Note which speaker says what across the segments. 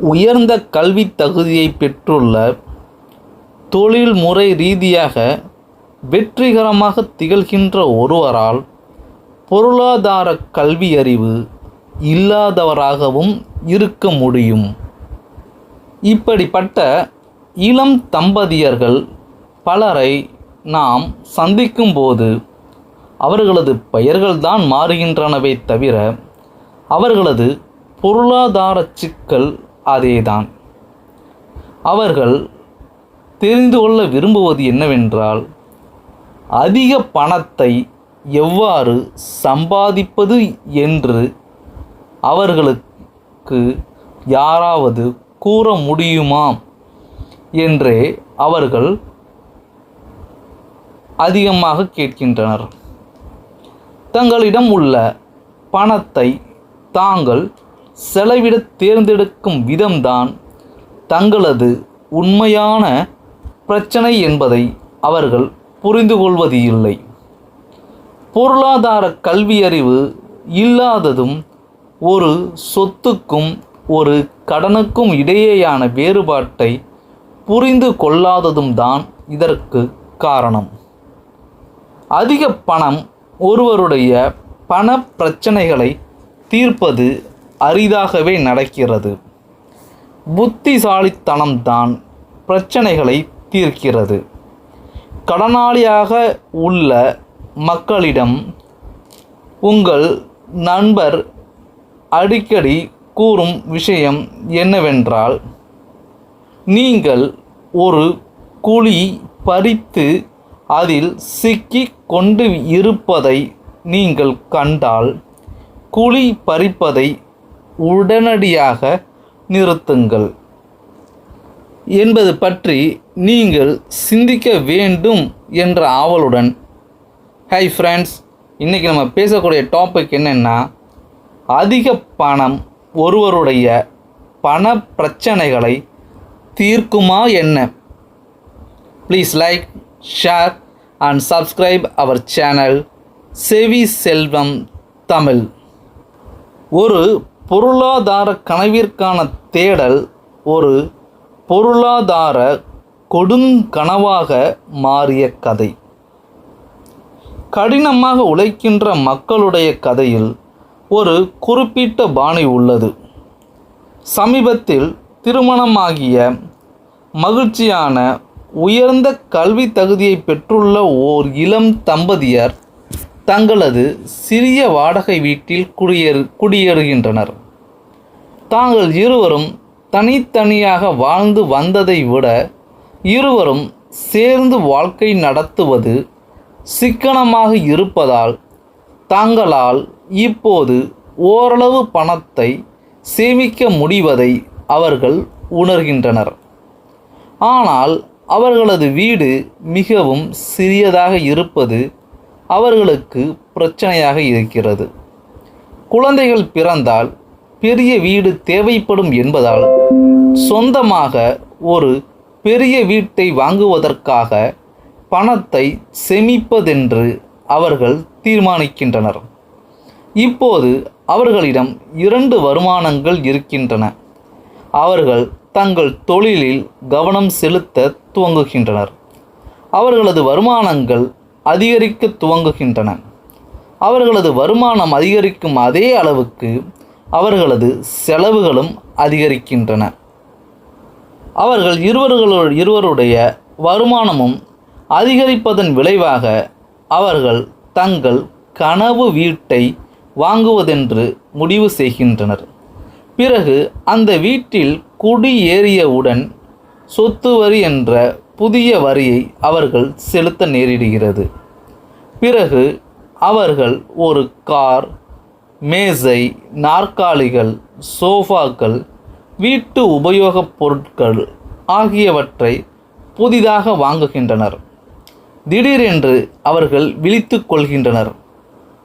Speaker 1: உயர்ந்த கல்வித் தகுதியை பெற்றுள்ள தொழில்முறை ரீதியாக வெற்றிகரமாக திகழ்கின்ற ஒருவரால் பொருளாதார கல்வியறிவு இல்லாதவராகவும் இருக்க முடியும். இப்படிப்பட்ட இளம் தம்பதியர்கள் பலரை நாம் சந்திக்கும்போது அவர்களது பெயர்கள்தான் மாறுகின்றனவே தவிர அவர்களது பொருளாதார சிக்கல் அதேதான். அவர்கள் தெரிந்து கொள்ள விரும்புவது என்னவென்றால் அதிக பணத்தை எவ்வாறு சம்பாதிப்பது என்று அவர்களுக்கு யாராவது கூற முடியுமா? என்றே அவர்கள் அதிகமாக கேட்கின்றனர். தங்களிடம் உள்ள பணத்தை தாங்கள் செலவிட தேர்ந்தெடுக்கும் விதம்தான் தங்களது உண்மையான பிரச்சனை என்பதை அவர்கள் புரிந்து கொள்வது இல்லை பொருளாதார கல்வியறிவு இல்லாததும் ஒரு சொத்துக்கும் ஒரு கடனுக்கும் இடையேயான வேறுபாட்டை புரிந்து கொள்ளாததும் தான் இதற்கு காரணம். அதிக பணம் ஒருவருடைய பண பிரச்சனைகளை தீர்ப்பது அரிதாகவே நடக்கிறது. புத்திசாலித்தனம்தான் பிரச்சனைகளை தீர்க்கிறது. கடனாளியாக உள்ள மக்களிடம் உங்கள் நண்பர் அடிக்கடி கூறும் விஷயம் என்னவென்றால் நீங்கள் ஒரு குழி பறித்து அதில் சிக்கி கொண்டு இருப்பதை நீங்கள் கண்டால் குழி பறிப்பதை உடனடியாக நிறுத்துங்கள் என்பது பற்றி நீங்கள் சிந்திக்க வேண்டும் என்ற ஆவலுடன். ஹை ஃப்ரெண்ட்ஸ் இன்றைக்கி நம்ம பேசக்கூடிய டாபிக் என்னென்னா அதிக பணம் ஒருவருடைய பண பிரச்சனைகளை தீர்க்குமா என்ன? Please like share and subscribe our channel Sevi Selvam Tamil ஒரு பொருளாதார கனவிற்கான தேடல் ஒரு பொருளாதார கொடுங்கனவாக மாறிய கதை. கடினமாக உழைக்கின்ற மக்களுடைய கதையில் ஒரு குறிப்பிட்ட பாணி உள்ளது. சமீபத்தில் திருமணமாகிய மகிழ்ச்சியான உயர்ந்த கல்வி தகுதியை பெற்றுள்ள ஓர் இளம் தம்பதியர் தங்களது சிறிய வாடகை வீட்டில் குடியேறு குடியேறுகின்றனர். தாங்கள் இருவரும் தனித்தனியாக வாழ்ந்து வந்ததை விட இருவரும் சேர்ந்து வாழ்க்கை நடத்துவது சிக்கனமாக இருப்பதால் தாங்களால் இப்போது ஓரளவு பணத்தை சேமிக்க முடிவதை அவர்கள் உணர்கின்றனர். ஆனால் அவர்களது வீடு மிகவும் சிறியதாக இருப்பது அவர்களுக்கு பிரச்சனையாக இருக்கிறது. குழந்தைகள் பிறந்தால் பெரிய வீடு தேவைப்படும் என்பதால் சொந்தமாக ஒரு பெரிய வீட்டை வாங்குவதற்காக பணத்தை செமிப்பதென்று அவர்கள் தீர்மானிக்கின்றனர். இப்போது அவர்களிடம் இரண்டு வருமானங்கள் இருக்கின்றன. அவர்கள் தங்கள் தொழிலில் கவனம் செலுத்த துவங்குகின்றனர். அவர்களது வருமானங்கள் அதிகரிக்க துவங்குகின்றன. அவர்களது வருமானம் அதிகரிக்கும் அதே அளவுக்கு அவர்களது செலவுகளும் அதிகரிக்கின்றன. அவர்கள் இருவர்களோ இருவருடைய வருமானமும் அதிகரிப்பதன் விளைவாக அவர்கள் தங்கள் கனவு வீட்டை வாங்குவதென்று முடிவு செய்கின்றனர். பிறகு அந்த வீட்டில் குடியேறியவுடன் சொத்து வரி என்ற புதிய வரியை அவர்கள் செலுத்த நேரிடுகிறது. பிறகு அவர்கள் ஒரு கார் மேசை நாற்காலிகள் சோஃபாக்கள் வீட்டு உபயோகப் பொருட்கள் ஆகியவற்றை புதிதாக வாங்குகின்றனர். திடீரென்று அவர்கள் விழித்து கொள்கின்றனர்.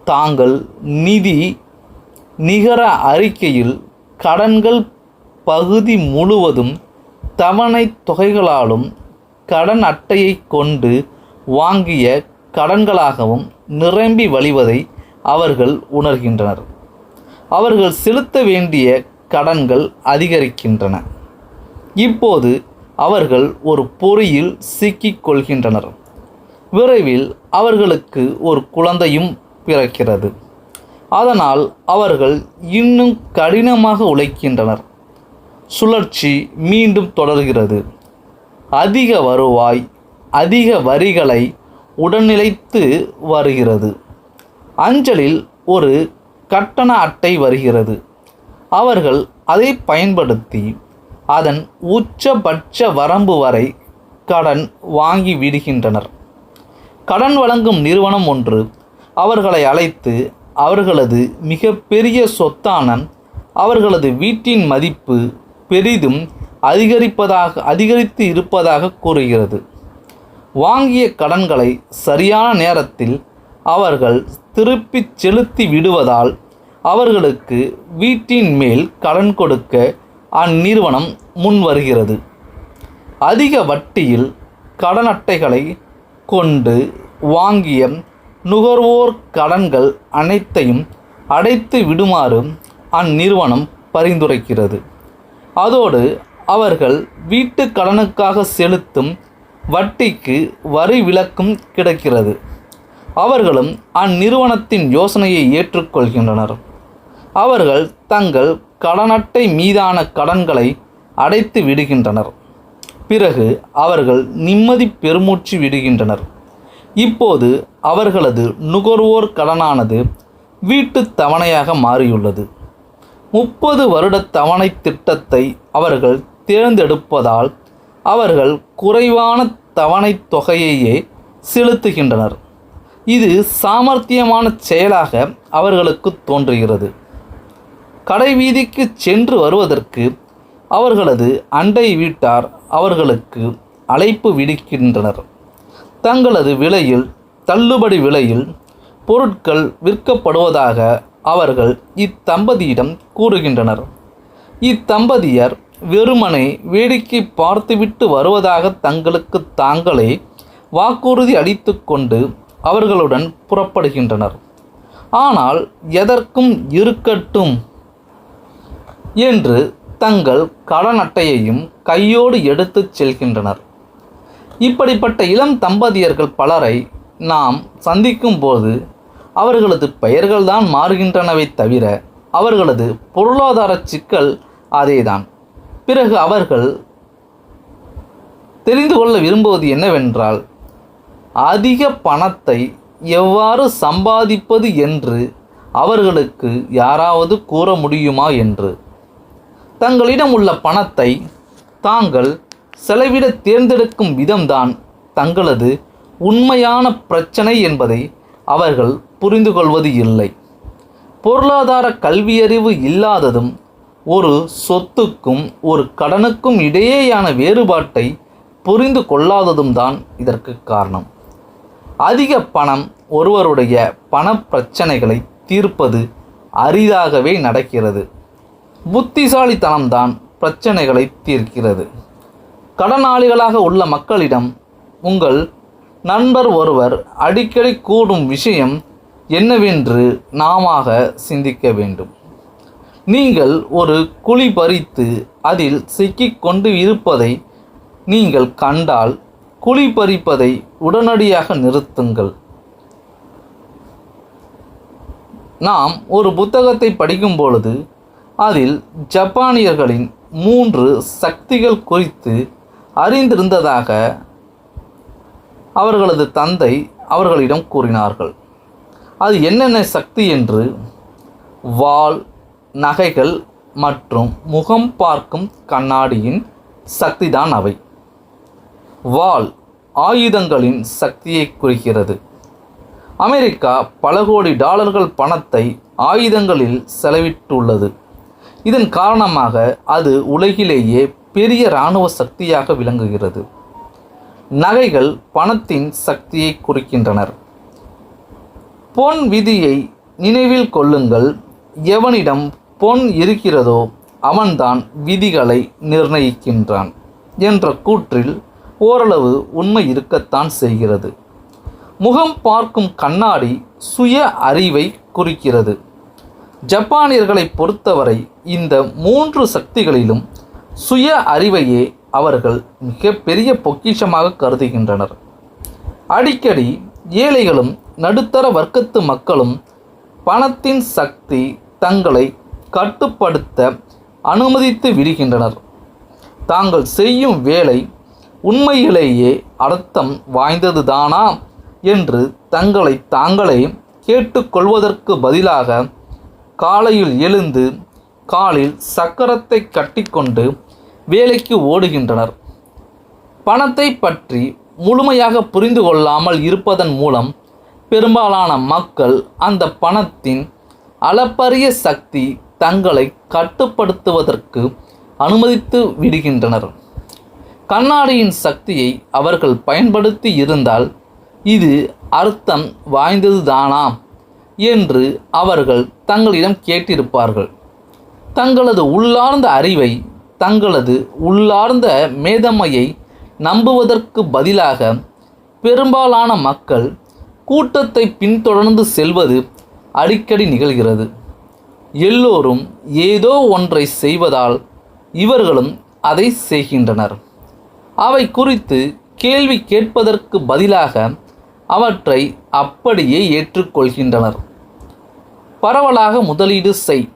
Speaker 1: தாங்கள் நிதி நிகர அறிக்கையில் கடன்கள் பகுதி முழுவதும் தவணை தொகைகளாலும் கடன் அட்டையை கொண்டு வாங்கிய கடன்களாகவும் நிரம்பி வழிவதை அவர்கள் உணர்கின்றனர். அவர்கள் செலுத்த வேண்டிய கடன்கள் அதிகரிக்கின்றன. இப்போது அவர்கள் ஒரு பொறியில் சிக்கிக் கொள்கின்றனர். விரைவில் அவர்களுக்கு ஒரு குழந்தையும் பிறக்கிறது. அதனால் அவர்கள் இன்னும் கடினமாக உழைக்கின்றனர். சுழற்சி மீண்டும் தொடர்கிறது. அதிக வருவாய் அதிக வரிகளை உடனிழைத்து வருகிறது. அஞ்சலில் ஒரு கட்டண அட்டை வருகிறது. அவர்கள் அதை பயன்படுத்தி அதன் உச்சபட்ச வரம்பு வரை கடன் வாங்கி விடுகின்றனர். கடன் வழங்கும் நிறுவனம் ஒன்று அவர்களை அழைத்து அவர்களது மிகப்பெரிய சொத்தான அவர்களது வீட்டின் மதிப்பு பெரிதும் அதிகரிப்பதாக அதிகரித்து இருப்பதாக கூறுகிறது. வாங்கிய கடன்களை சரியான நேரத்தில் அவர்கள் திருப்பிச் செலுத்தி விடுவதால் அவர்களுக்கு வீட்டின் மேல் கடன் கொடுக்க அந்நிறுவனம் முன் வருகிறது அதிக வட்டியில் கடன் அட்டைகளை கொண்டு வாங்கிய நுகர்வோர் கடன்கள் அனைத்தையும் அடைத்து விடுமாறு அந்நிறுவனம் பரிந்துரைக்கிறது. அதோடு அவர்கள் வீட்டு கடனுக்காக செலுத்தும் வட்டிக்கு வரி விலக்கும் கிடைக்கிறது. அவர்களும் அந்நிறுவனத்தின் யோசனையை ஏற்றுக்கொள்கின்றனர். அவர்கள் தங்கள் கடனட்டை மீதான கடன்களை அடைத்து விடுகின்றனர். பிறகு அவர்கள் நிம்மதி பெருமூச்சு விடுகின்றனர். இப்போது அவர்களது நுகர்வோர் கடனானது வீட்டு தவணையாக மாறியுள்ளது. முப்பது வருட தவணை திட்டத்தை அவர்கள் தேர்ந்தெடுப்பதால் அவர்கள் குறைவான தவணை தொகையையே செலுத்துகின்றனர். இது சாமர்த்தியமான செயலாக அவர்களுக்கு தோன்றுகிறது. கடைவீதிக்கு சென்று வருவதற்கு அவர்களது அண்டை வீட்டார் அவர்களுக்கு அழைப்பு விடுக்கின்றனர். தங்களது விலையில் தள்ளுபடி விலையில் பொருட்கள் விற்கப்படுவதாக அவர்கள் இத்தம்பதியிடம் கூறுகின்றனர். இத்தம்பதியர் வெறுமனை வேடிக்கை பார்த்துவிட்டு வருவதாக தங்களுக்கு தாங்களே வாக்குறுதி அளித்துக்கொண்டு அவர்களுடன் புறப்படுகின்றனர். ஆனால் எதற்கும் இருக்கட்டும் என்று தங்கள் கடன் அட்டையையும் கையோடு எடுத்துச் செல்கின்றனர். இப்படிப்பட்ட இளம் தம்பதியர்கள் பலரை நாம் சந்திக்கும் போது அவர்களது பெயர்கள்தான் மாறுகின்றனவை தவிர அவர்களது பொருளாதார சிக்கல் அதேதான். பிறகு அவர்கள் தெரிந்து கொள்ள விரும்புவது என்னவென்றால் அதிக பணத்தை எவ்வாறு சம்பாதிப்பது என்று அவர்களுக்கு யாராவது கூற முடியுமா என்று. தங்களிடம் உள்ள பணத்தை தாங்கள் செலவிட தேர்ந்தெடுக்கும் விதம்தான் தங்களது உண்மையான பிரச்சனை என்பதை அவர்கள் புரிந்து கொள்வது இல்லை. பொருளாதார கல்வியறிவு இல்லாததும் ஒரு சொத்துக்கும் ஒரு கடனுக்கும் இடையேயான வேறுபாட்டை புரிந்து கொள்ளாததும் தான் இதற்கு காரணம். அதிக பணம் ஒருவருடைய பண பிரச்சனைகளை தீர்ப்பது அரிதாகவே நடக்கிறது. புத்திசாலித்தனம்தான் பிரச்சனைகளை தீர்க்கிறது. கடனாளிகளாக உள்ள மக்களிடம் உங்கள் நண்பர் ஒருவர் அடிக்கடி கூடும் விஷயம் என்னவென்று நாமாக சிந்திக்க வேண்டும். நீங்கள் ஒரு குழி பறித்து அதில் சிக்கிக் கொண்டு இருப்பதை நீங்கள் கண்டால் குழி பறிப்பதை உடனடியாக நிறுத்துங்கள். நாம் ஒரு புத்தகத்தை படிக்கும் பொழுது அதில் ஜப்பானியர்களின் மூன்று சக்திகள் குறித்து அறிந்திருந்ததாக அவர்களது தந்தை அவர்களிடம் கூறினார்கள். அது என்னென்ன சக்தி என்று? வாள் நகைகள் மற்றும் முகம் பார்க்கும் கண்ணாடியின் சக்திதான் அவை. வாள் ஆயுதங்களின் சக்தியை குறிக்கிறது. அமெரிக்கா பல கோடி டாலர்கள் பணத்தை ஆயுதங்களில் செலவிட்டுள்ளது. இதன் காரணமாக அது உலகிலேயே பெரிய இராணுவ சக்தியாக விளங்குகிறது. நகைகள் பணத்தின் சக்தியை குறிக்கின்றனர். பொன் விதியை நினைவில் கொள்ளுங்கள். எவனிடம் பொன் இருக்கிறதோ அவன்தான் விதிகளை நிர்ணயிக்கின்றான் என்ற கூற்றில் ஓரளவு உண்மை இருக்கத்தான் செய்கிறது. முகம் பார்க்கும் கண்ணாடி சுய அறிவை குறிக்கிறது. ஜப்பானியர்களை பொறுத்தவரை இந்த மூன்று சக்திகளிலும் சுய அறிவையே அவர்கள் மிகப்பெரிய பொக்கிஷமாக கருதுகின்றனர். அடிக்கடி ஏழைகளும் நடுத்தர வர்க்கத்து மக்களும் பணத்தின் சக்தி தங்களை கட்டுப்படுத்த அனுமதித்து விடுகின்றனர். தாங்கள் செய்யும் வேலை உண்மையிலேயே அர்த்தம் வாய்ந்ததுதானா என்று தங்களை தாங்களே கேட்டுக்கொள்வதற்கு பதிலாக காலையில் எழுந்து காலில் சக்கரத்தை கட்டிக்கொண்டு வேலைக்கு ஓடுகின்றனர். பணத்தை பற்றி முழுமையாக புரிந்து கொள்ளாமல் இருப்பதன் மூலம் பெரும்பாலான மக்கள் அந்த பணத்தின் அளப்பரிய சக்தி தங்களை கட்டுப்படுத்துவதற்கு அனுமதித்து விடுகின்றனர். கண்ணாடியின் சக்தியை அவர்கள் பயன்படுத்தி இருந்தால் இது அர்த்தம் வாய்ந்ததுதானா என்று அவர்கள் தங்களிடம் கேட்டிருப்பார்கள். தங்களது உள்ளார்ந்த அறிவை தங்களது உள்ளார்ந்த மேதமையை நம்புவதற்கு பதிலாக பெரும்பாலான மக்கள் கூட்டத்தை பின்தொடர்ந்து செல்வது அடிக்கடி நிகழ்கிறது. எல்லோரும் ஏதோ ஒன்றை செய்வதால் இவர்களும் அதை செய்கின்றனர். அவை குறித்து கேள்வி கேட்பதற்கு பதிலாக அவற்றை அப்படியே ஏற்றுக்கொள்கின்றனர். பரவலாக முதலீடு செய்.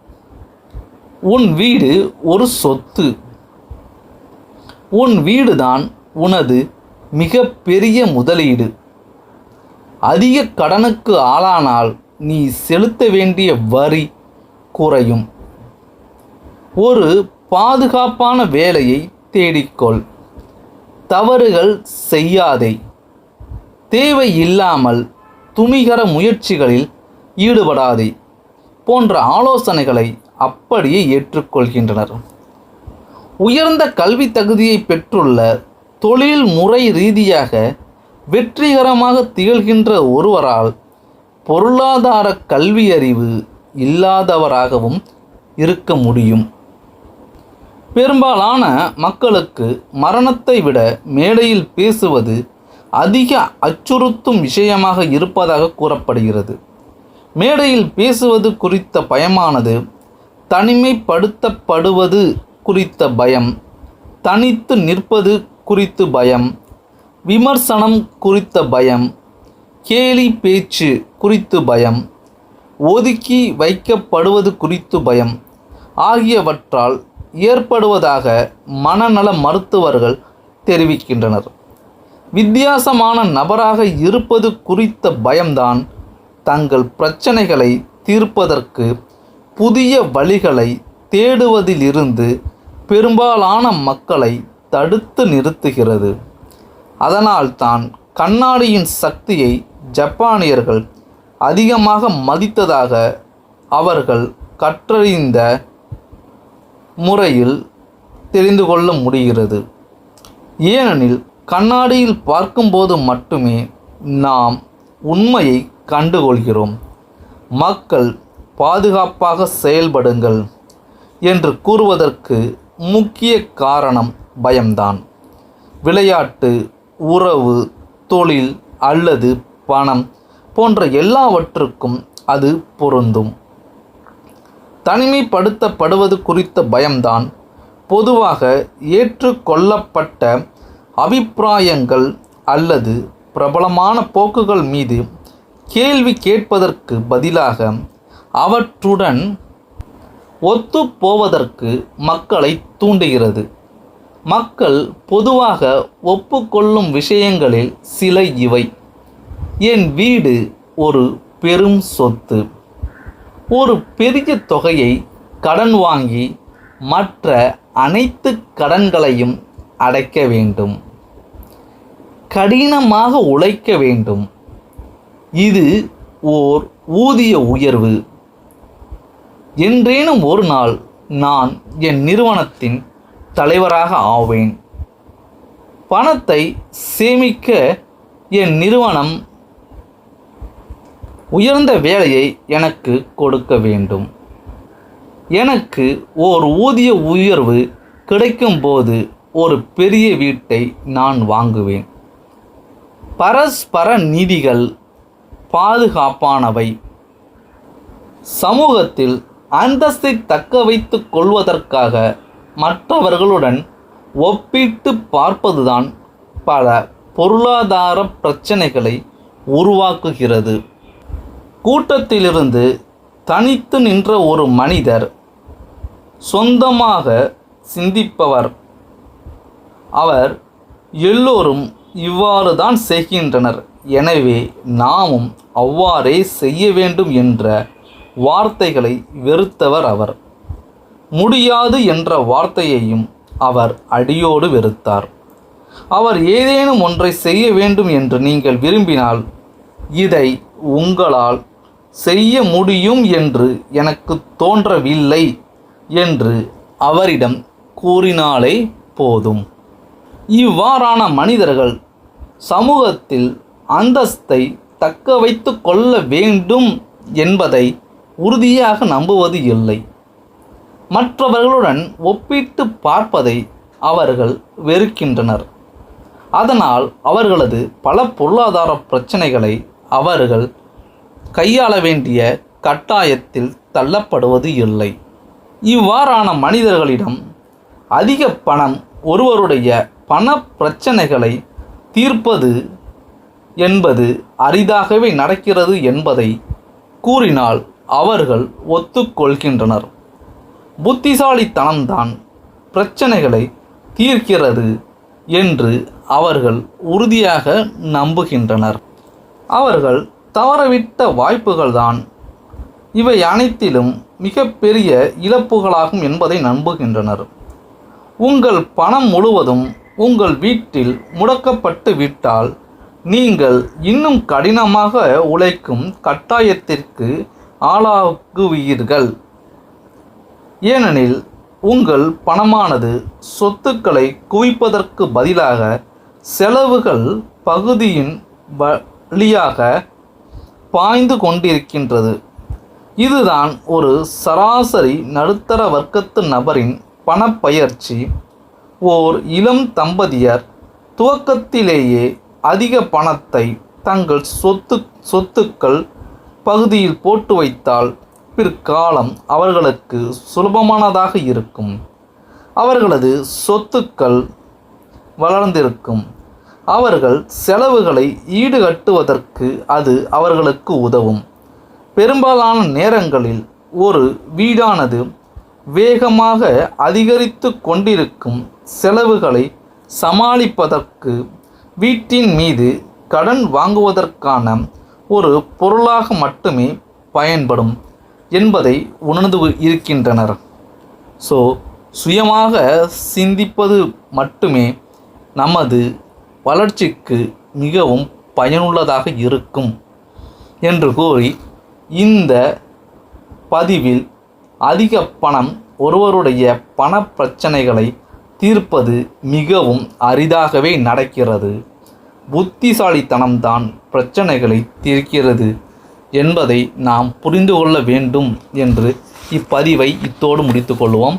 Speaker 1: உன் வீடு ஒரு சொத்து. உன் வீடுதான் உனது மிக பெரிய முதலீடு. அதிக கடனுக்கு ஆளானால் நீ செலுத்த வேண்டிய வரி குறையும். ஒரு பாதுகாப்பான வேலையை தேடிக்கொள். தவறுகள் செய்யாதே. தேவை இல்லாமல் துணிகர முயற்சிகளில் ஈடுபடாதே போன்ற ஆலோசனைகளை அப்படியே ஏற்றுக்கொள்கின்றனர். உயர்ந்த கல்வி தகுதியை பெற்றுள்ள தொழில் முறை ரீதியாக வெற்றிகரமாக திகழ்கின்ற ஒருவரால் பொருளாதார கல்வியறிவு இல்லாதவராகவும் இருக்க முடியும். பெரும்பாலான மக்களுக்கு மரணத்தை விட மேடையில் பேசுவது அதிக அச்சுறுத்தும் விஷயமாக இருப்பதாக கூறப்படுகிறது. மேடையில் பேசுவது குறித்த பயமானது தனிமைப்படுத்தப்படுவது குறித்த பயம் தனித்து நிற்பது குறித்து பயம் விமர்சனம் குறித்த பயம் கேலி பேச்சு குறித்து பயம் ஒதுக்கி வைக்கப்படுவது குறித்து பயம். ஆகியவற்றால் ஏற்படுவதாக மனநல மருத்துவர்கள் தெரிவிக்கின்றனர். வித்தியாசமான நபராக இருப்பது குறித்த பயம்தான் தங்கள் பிரச்சனைகளை தீர்ப்பதற்கு புதிய வழிகளை தேடுவதிலிருந்து பெரும்பாலான மக்களை தடுத்து நிறுத்துகிறது. அதனால்தான் கண்ணாடியின் சக்தியை ஜப்பானியர்கள் அதிகமாக மதித்ததாக அவர்கள் கற்றறிந்த முறையில் தெரிந்து கொள்ள முடிகிறது. ஏனெனில் கண்ணாடியில் பார்க்கும்போது மட்டுமே நாம் உண்மையை கண்டுகொள்கிறோம். மக்கள் பாதுகாப்பாக செயல்படுங்கள் என்று கூறுவதற்கு முக்கிய காரணம் பயம்தான். விளையாட்டு உறவு தொழில் அல்லது பணம் போன்ற எல்லாவற்றுக்கும் அது பொருந்தும். தனிமைப்படுத்தப்படுவது குறித்த பயம்தான். பொதுவாக ஏற்றுக்கொள்ளப்பட்ட அபிப்பிராயங்கள் அல்லது பிரபலமான போக்குகள் மீது கேள்வி கேட்பதற்கு பதிலாக அவற்றுடன் ஒத்துப்போவதற்கு மக்களை தூண்டுகிறது. மக்கள் பொதுவாக ஒப்புக்கொள்ளும் விஷயங்களில் சில இவை. என் வீடு ஒரு பெரும் சொத்து. ஒரு பெரிய தொகையை கடன் வாங்கி மற்ற அனைத்து கடன்களையும் அடைக்க வேண்டும். கடினமாக உழைக்க வேண்டும். இது ஓர் ஊதிய உயர்வு. என்றேனும் ஒரு நாள் நான் என் நிறுவனத்தின் தலைவராக ஆவேன். பணத்தை சேமிக்க என் நிறுவனம் உயர்ந்த வேலையை எனக்கு கொடுக்க வேண்டும். எனக்கு ஓர் ஊதிய உயர்வு கிடைக்கும்போது ஒரு பெரிய வீட்டை நான் வாங்குவேன். பரஸ்பர நிதிகள் பாதுகாப்பானவை. சமூகத்தில் அந்தஸ்தை தக்க வைத்து கொள்வதற்காக மற்றவர்களுடன் ஒப்பிட்டு பார்ப்பதுதான் பல பொருளாதார பிரச்சனைகளை உருவாக்குகிறது. கூட்டத்திலிருந்து தனித்து நின்ற ஒரு மனிதர் சொந்தமாக சிந்திப்பவர். அவர் எல்லோரும் இவ்வாறு தான் செய்கின்றனர். எனவே நாமும் அவ்வாறே செய்ய வேண்டும் என்ற வார்த்தைகளை வெறுத்தவர் அவர். முடியாது என்ற வார்த்தையையும் அவர் அடியோடு வெறுத்தார். அவர் ஏதேனும் ஒன்றை செய்ய வேண்டும் என்று நீங்கள் விரும்பினால் இதை உங்களால் செய்ய முடியும் என்று எனக்கு தோன்றவில்லை என்று அவரிடம் கூறினாலே போதும். இவ்வாறான மனிதர்கள் சமூகத்தில் அந்தஸ்தை தக்க வைத்து கொள்ள வேண்டும் என்பதை உறுதியாக நம்புவது இல்லை. மற்றவர்களுடன் ஒப்பிட்டு பார்ப்பதை அவர்கள் வெறுக்கின்றனர். அதனால் அவர்களது பல பொருளாதார பிரச்சனைகளை அவர்கள் கையாள வேண்டிய கட்டாயத்தில் தள்ளப்படுவது இல்லை. இவ்வாறான மனிதர்களிடம் அதிக பணம் ஒருவருடைய பண பிரச்சனைகளை தீர்ப்பது என்பது அரிதாகவே நடக்கிறது என்பதை கூறினால் அவர்கள் ஒத்துக்கொள்கின்றனர். புத்திசாலித்தனம்தான் பிரச்சனைகளை தீர்க்கிறது என்று அவர்கள் உறுதியாக நம்புகின்றனர். அவர்கள் தவறவிட்ட வாய்ப்புகள்தான். இவை அனைத்திலும் மிகப்பெரிய இழப்புகளாகும் என்பதை நம்புகின்றனர். உங்கள் பணம் முழுவதும் உங்கள் வீட்டில் முடக்கப்பட்டு விட்டால் நீங்கள் இன்னும் கடினமாக உழைக்கும் கட்டாயத்திற்கு ஆளாகுவீர்கள். ஏனெனில் உங்கள் பணமானது சொத்துக்களை குவிப்பதற்கு பதிலாக செலவுகள் பகுதியின் வழியாக பாய்ந்து கொண்டிருக்கின்றது. இதுதான் ஒரு சராசரி நடுத்தர வர்க்கத்து நபரின் பணப்பயிற்சி. ஓர் இளம் தம்பதியர் துவக்கத்திலேயே அதிக பணத்தை தங்கள் சொத்து சொத்துக்கள் பகுதியில் போட்டு வைத்தால் பிற்காலம் அவர்களுக்கு சுலபமானதாக இருக்கும். அவர்களது சொத்துக்கள் வளர்ந்திருக்கும். அவர்கள் செலவுகளை ஈடுகட்டுவதற்கு அது அவர்களுக்கு உதவும். பெரும்பாலான நேரங்களில் ஒரு வீடானது வேகமாக அதிகரித்து கொண்டிருக்கும் செலவுகளை சமாளிப்பதற்கு வீட்டின் மீது கடன் வாங்குவதற்கான ஒரு பொருளாக மட்டுமே பயன்படும் என்பதை உணர்ந்து இருக்கின்றனர். ஸோ சுயமாக சிந்திப்பது மட்டுமே நமது வளர்ச்சிக்கு மிகவும் பயனுள்ளதாக இருக்கும் என்று கூறி இந்த பதிவில் அதிக பணம் ஒருவருடைய பண பிரச்சனைகளை தீர்ப்பது மிகவும் அரிதாகவே நடக்கிறது. புத்திசாலித்தனம்தான் பிரச்சனைகளை தீர்க்கிறது என்பதை நாம் புரிந்து கொள்ள வேண்டும் என்று இப்பதிவை இத்தோடு முடித்து கொள்வோம்.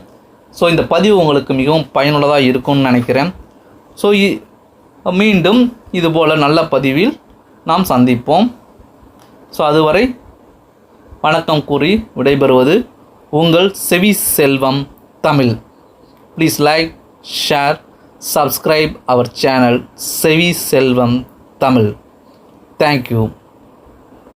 Speaker 1: ஸோ இந்த பதிவு உங்களுக்கு மிகவும் பயனுள்ளதாக இருக்கும்னு நினைக்கிறேன். ஸோ மீண்டும் இதுபோல் நல்ல பதிவில் நாம் சந்திப்போம். ஸோ அதுவரை வணக்கம் கூறி விடைபெறுவது உங்கள் Sevi Selvam Tamil. Please like share subscribe our channel Sevi Selvam Tamil. Thank you